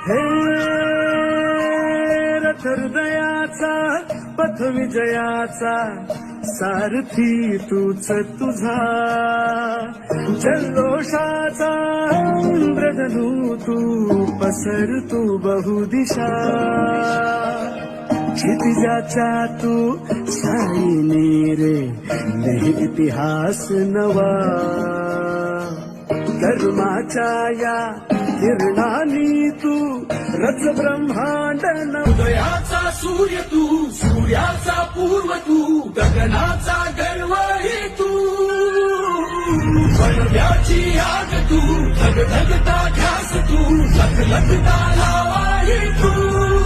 हे रथ हृदयाचा पथ विजयाचा सारथी तूच तुझा. जल्लोषाचा इंद्रधनू तू पसर तू बहुदिशा. क्षितिजाचा तू साईने रे लिहि इतिहास नवा. धर्माच्या या किरणानी तू रच ब्रह्मांड उदयाचा सूर्य तू सूर्याचा पूर्व तू गगनाचा गणवळी तू. बनव्याची आग तू धगधगता घ्यास तू लखलखता लावाळी तू.